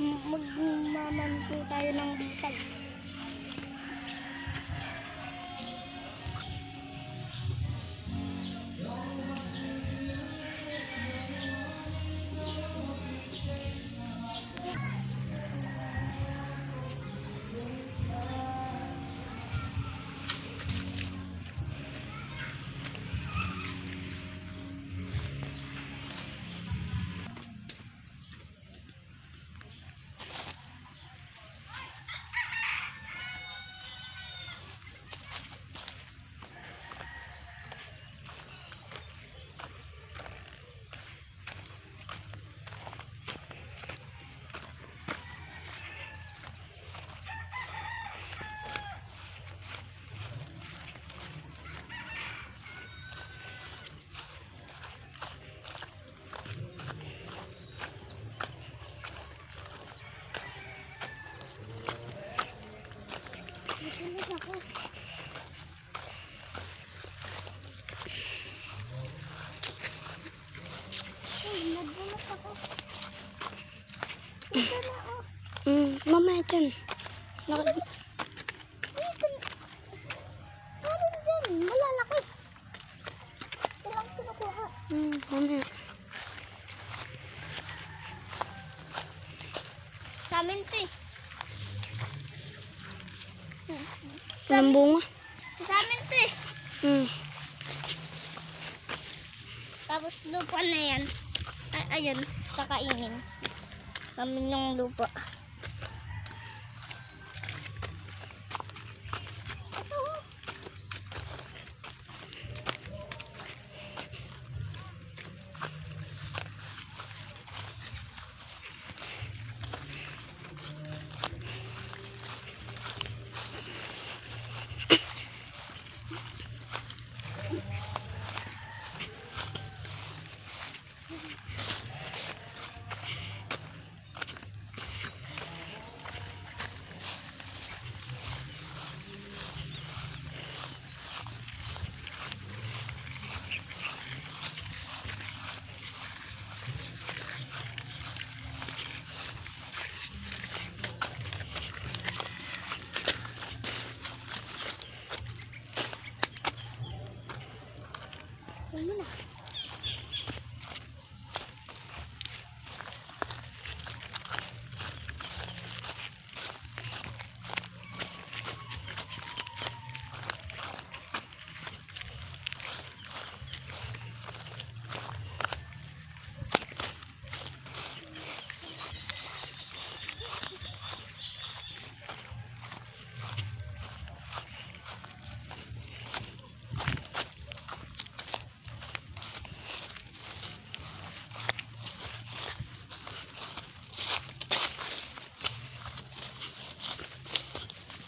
magmaman po tayo ng bitag. Naka, Dito. Meron dyan. Malalaki. Ito lang kinukuha. hmm, mamaya. Sa amin to eh. Walang bunga. Sa amin to eh. Hmm. Tapos lupa na yan. Ay, ayun, kakainin. Kami yung lupa.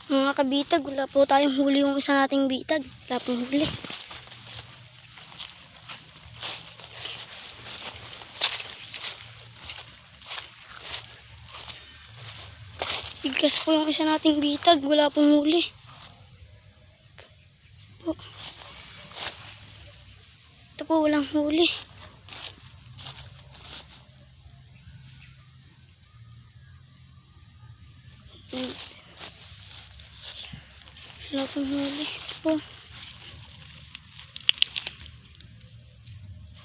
Mga kabitag, wala po tayong huli yung isa nating bitag. Wala pong huli. Bigkas po yung isa nating bitag. Wala pong huli. Ito po, walang huli. Ito po.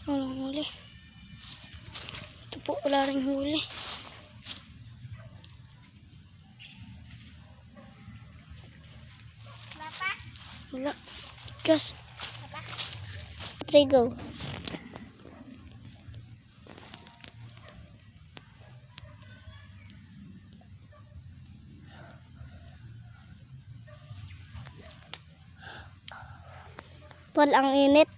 Walang huli. Ito po, wala rin huli. Papa? Wala. Gas. Three go. Paul, ang init.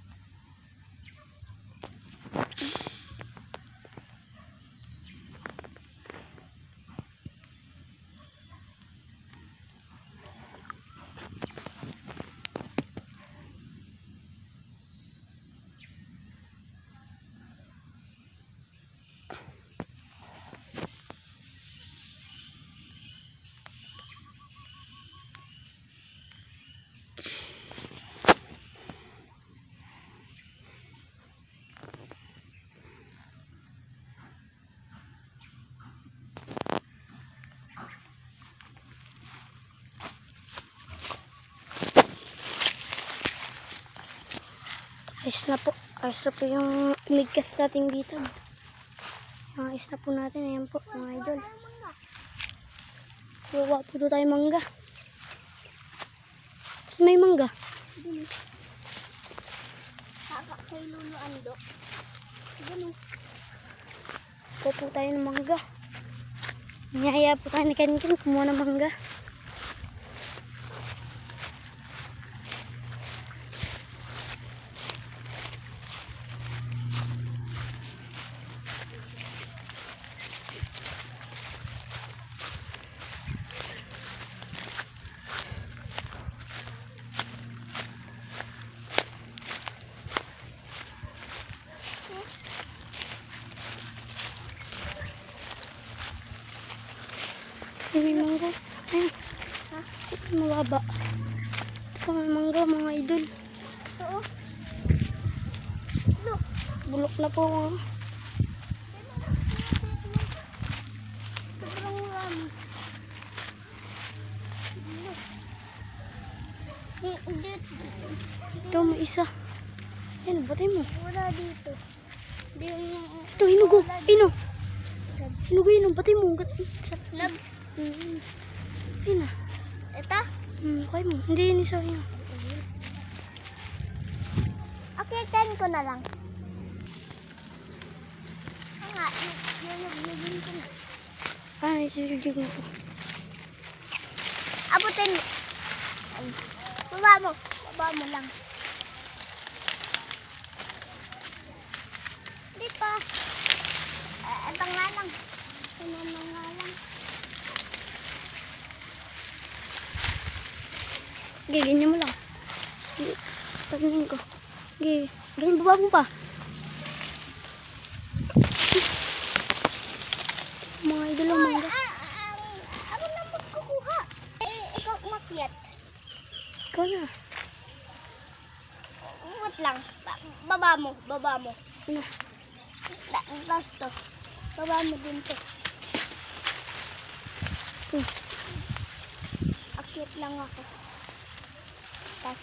Na po. Ayos na po yung migkas nating bitag. Yung ayos na po natin. Ayan po, mga idol. Kuha po doon tayo mangga. Saan may mangga? Kaka kay Lulu Ando. Ganun. Kuha po tayo ng mangga. Niyaya po tayo ni Ken Ken kumuha ng mangga. Ay, may mangga. Ay, ha? Mababa. Ito may mangga mga idol. Oo. Bulok na po. oh. Ito may isa. Ayun, batay mo. Wala dito. Ito, hinugo. Wala Ino. dito. Hinugo, ino. Batay mo. Nab. Mm. Na. Ito? Hmm, kaya mo. Hindi yun isa yun. Okay, ten ko na lang. Ah, nga, yuyug-yugin ko na. Ah, isisujig mo po. Abutin mo. Ay, Baba mo. Baba mo lang. Di pa. Eh, ito nga lang. Nga lang. Sige, ganyan mo lang. Sige, pagingin ko. Sige, ganyan baba mo pa. Mga idol ang mangga. ah, ah, ako na magkukuha. Eh, ikaw umakyat. Ikaw na. Wait lang. Ba- baba mo. Baba mo. Ano? Da- Tapos to. Baba mo din to. Hmm. Akyat lang ako. Tapos.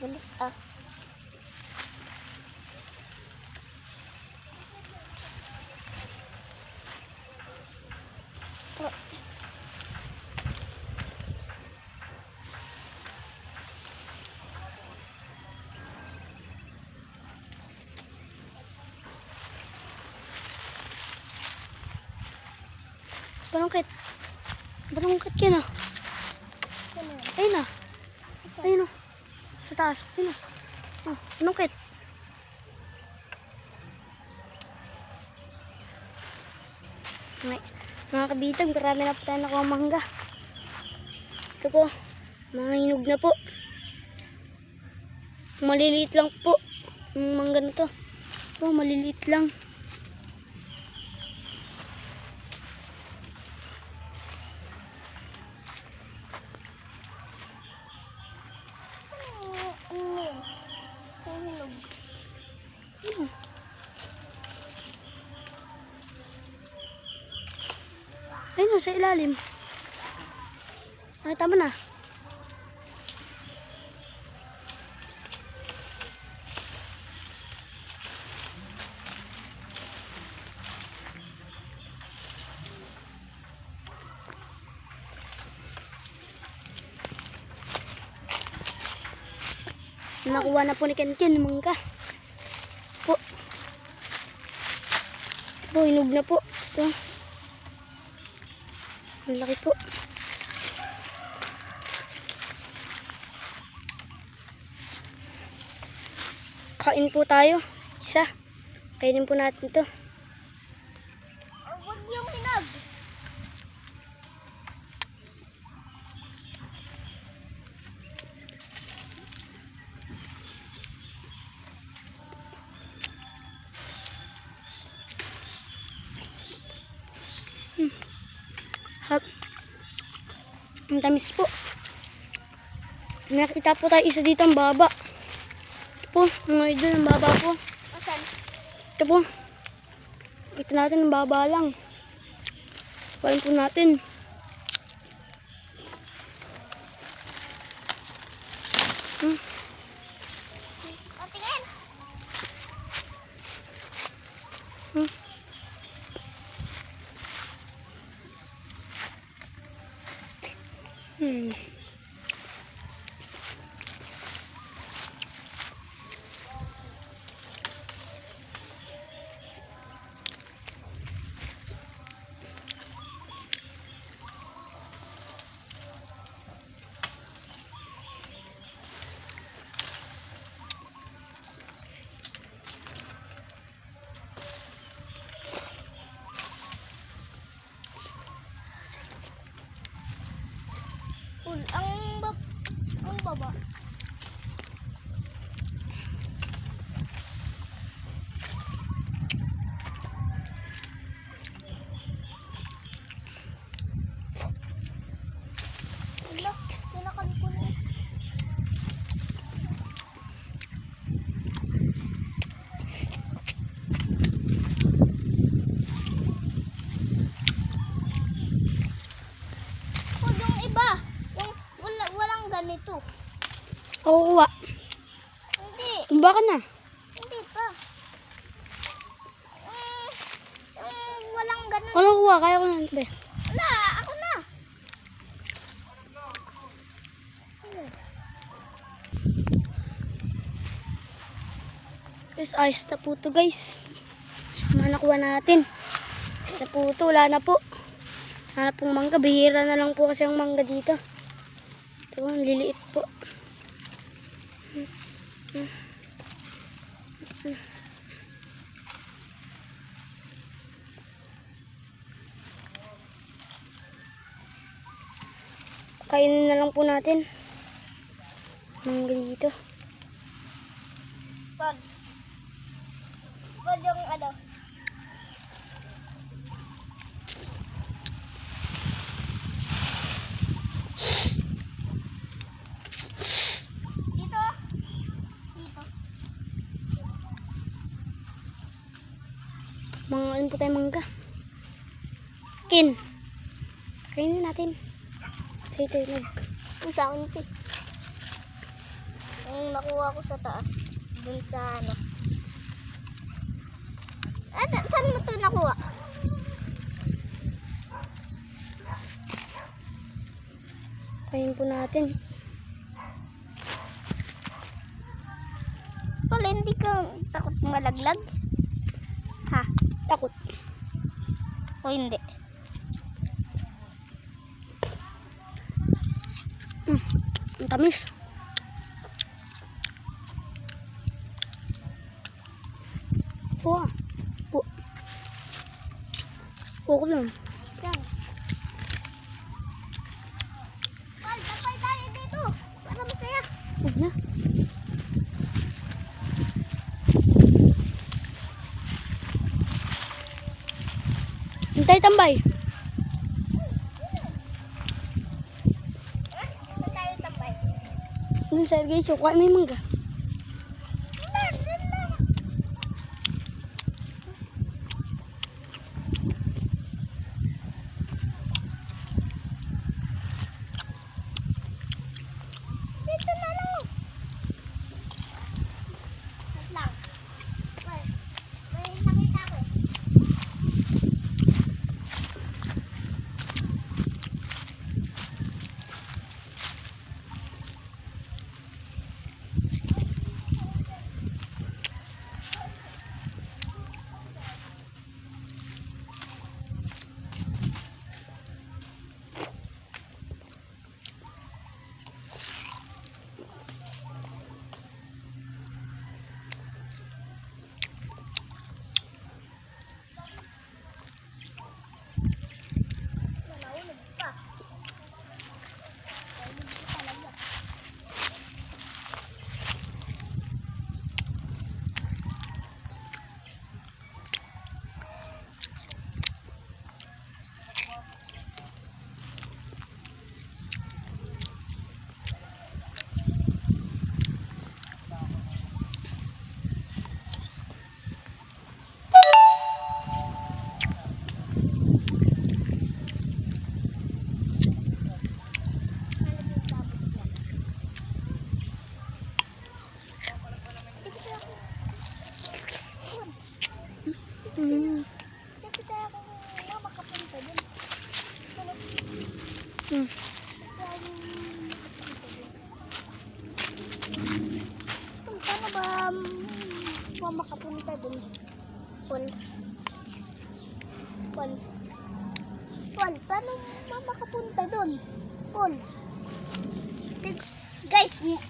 Bilis ah. Ka na. Ano yun? Ayun na. Ayun na. Sa taas. Ayun na. Oh, balungkit. May, mga kabitag, marami na po tayo nakuha mangga. Ito po, mga hinog na po. Maliliit lang po. Yung mangga na to. Ito, maliliit lang. Ayun o, sa ilalim. Nakita mo na. Nakuha na po ni Ken Ken, mangga. Po. Po, hinog na po. Ito. Ang laki po. Kain po tayo. Isa. Kainin po natin to. Oh, Huwag yung hinog. Hap. Ang tamis po. Nakita po tayo isa dito ang baba. Ito po, mga idol, ang baba po. Asan? Ito po. Ito natin ang baba lang. Kuhain po natin. Hmm. Baba. Tumba ka na. Hindi pa. Mm, yung walang ganun. Ano kuha? Kaya ko na. Be. Wala, ako na. Guys, ayos na po to guys. Mga nakuha natin. Ayos na po to. Wala na po. Na pong mangga. Bihira na lang po kasi ang mangga dito. Ito, ang liliit po. Kainin na lang po natin. Mangga dito. Pag. Pag yung ano. Dito. Dito. Mga ano po tayo mangga. Kin. Kainin natin. Say tayo nag. Yung sa akin. Yung nakuha ko sa taas. Dun sa ano. Ah, sa- saan mo ito nakuha? Kainin po natin. Wala, hindi ka takot malaglag? Ha? Takot. O hindi? Mm. Ang tamis. Po. Po. Po ko lang. Yan. Pal, tapay tayo dito. Para masaya. Huwag na. Hintay tambay. Saan tayo tapay? Dun sa guys, yung may mangga. Hmm. Paano ba mo makapunta dun? Paul. Paul. Paul, paano mo makapunta dun? Paul. Guys, mm.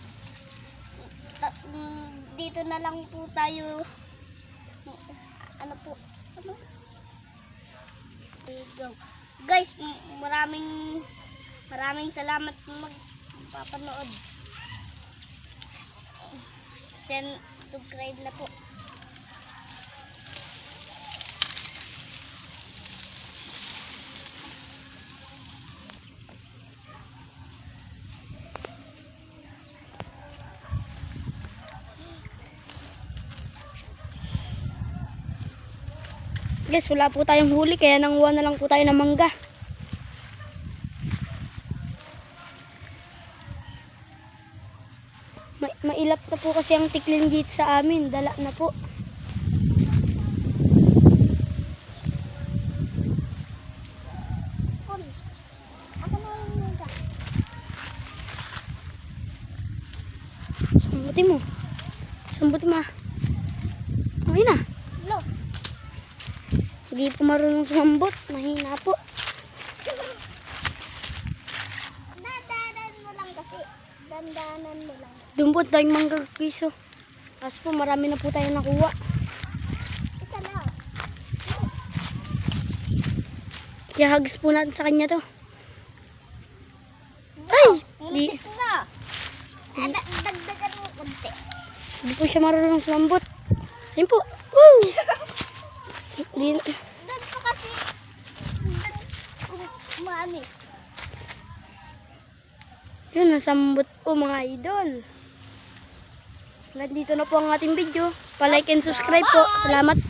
Mm, dito na lang po tayo maraming salamat sa magpapanood. Then, subscribe na po. Guys, wala po tayong huli kaya nanguha na lang po tayo ng mangga. Ma mailap na po kasi ang tiklin dito sa amin. Dala na po. Sambutin mo. Sambutin mo. ah. Okay na. Hindi po marunong sumambot. Mahina po. dadanan mo lang kasi. Dandanan mo lang. Doon po tayong mangga oh. Tapos po marami na po tayo nakuha. Kaya hugs po natin sa kanya to. Ay! Di, dagdagan mo konti. hindi po siya marunong sumambot. Ayun po. Woo! Di, Doon ko kasi. Doon eh. yun, nasambot po mga idol. Hanggang dito na po ang ating video. Pa-like and subscribe po. Salamat